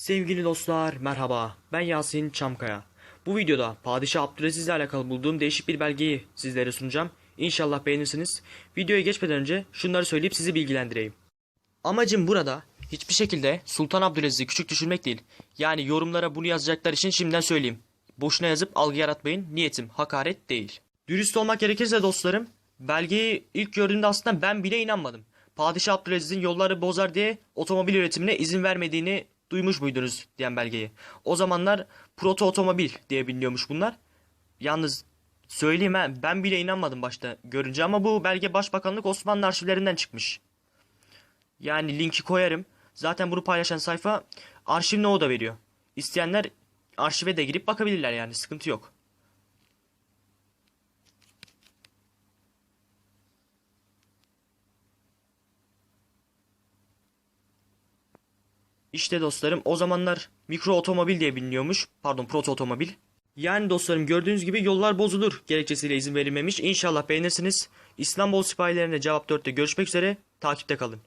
Sevgili dostlar merhaba ben Yasin Çamkaya. Bu videoda Padişah Abdülaziz ile alakalı bulduğum değişik bir belgeyi sizlere sunacağım. İnşallah beğenirsiniz. Videoya geçmeden önce şunları söyleyip sizi bilgilendireyim. Amacım burada hiçbir şekilde Sultan Abdülaziz'i küçük düşürmek değil. Yani yorumlara bunu yazacaklar için şimdiden söyleyeyim. Boşuna yazıp algı yaratmayın. Niyetim hakaret değil. Dürüst olmak gerekirse dostlarım, belgeyi ilk gördüğümde aslında ben bile inanmadım. Padişah Abdülaziz'in yolları bozar diye otomobil üretimine izin vermediğini duymuş muydunuz diyen belgeyi. O zamanlar proto otomobil diye biliniyormuş bunlar. Yalnız söyleyeyim ha ben bile inanmadım başta görünce ama bu belge Başbakanlık Osmanlı arşivlerinden çıkmış. Yani linki koyarım. Zaten bunu paylaşan sayfa arşiv no da veriyor. İsteyenler arşive de girip bakabilirler yani sıkıntı yok. İşte dostlarım o zamanlar mikro otomobil diye biliniyormuş. Pardon proto otomobil. Yani dostlarım gördüğünüz gibi yollar bozulur gerekçesiyle izin verilmemiş. İnşallah beğenirsiniz. İstanbul sipahilerine cevap 4'te görüşmek üzere. Takipte kalın.